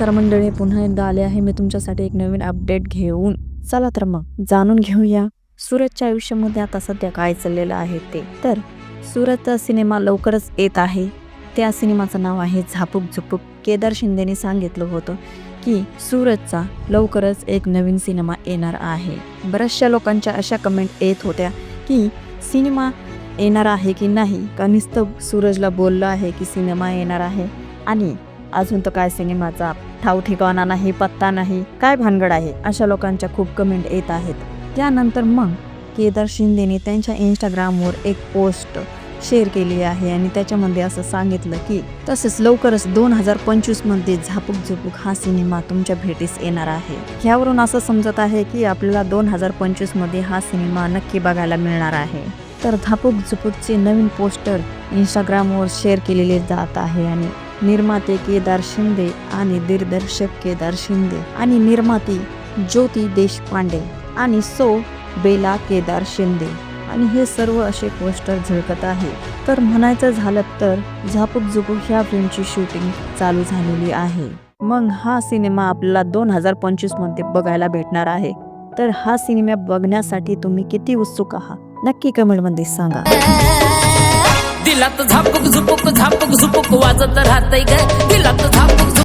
नमस्कार मंडळी पुन्हा एकदा आले आहे मी तुमच्यासाठी एक नवीन अपडेट घेऊन. चला तर मग जाणून घेऊया सूरजच्या आयुष्यामध्ये आता सध्या काय चाललेलं आहे ते. तर सूरजचा सिनेमा लवकरच येत आहे. त्या सिनेमाचं नाव आहे झापूक झुपूक. केदार शिंदेने सांगितलं होतं की सूरजचा लवकरच एक नवीन सिनेमा येणार आहे. बऱ्याचशा लोकांच्या अशा कमेंट येत होत्या की सिनेमा येणार आहे की नाही? का नुसतं सूरजला बोललं आहे की सिनेमा येणार आहे. आणि अजून तर काय सिनेमाचा ठाव ठिकाणा नाही पत्ता नाही काय भानगड आहे? अशा लोकांच्या खूप कमेंट येत आहेत. त्यानंतर मग केदार शिंदेने त्यांच्या इंस्टाग्रामवर एक पोस्ट शेअर केली आहे आणि त्याच्यामध्ये असं सांगितलं की तसेच लवकरच दोन हजार पंचवीसमध्ये झापूक झुपूक हा सिनेमा तुमच्या भेटीस येणार आहे. ह्यावरून असं समजत आहे की आपल्याला दोन हजार पंचवीसमध्ये हा सिनेमा नक्की बघायला मिळणार आहे. तर झापूक झुपूकचे नवीन पोस्टर इंस्टाग्रामवर शेअर केलेले जात आहे आणि निर्माते केदार शिंदे आणि दिग्दर्शक केदार शिंदे आणि निर्माती ज्योती देशपांडे आणि सो बेला केदार शिंदे. आणि हे सर्व असे पोस्टर झळकत आहे तर म्हणायचं झालं तर झापूक झुपूक ह्या फिल्मची शूटिंग चालू झालेली आहे. मग हा सिनेमा आपल्याला दोन हजार पंचवीसमध्ये बघायला भेटणार आहे. तर हा सिनेमा बघण्यासाठी तुम्ही किती उत्सुक आहात? नक्की कमेंटमध्ये सांगा. दिलात झापूक झुपूक झापूक झुपूक वाजत राहतय ग. दिलात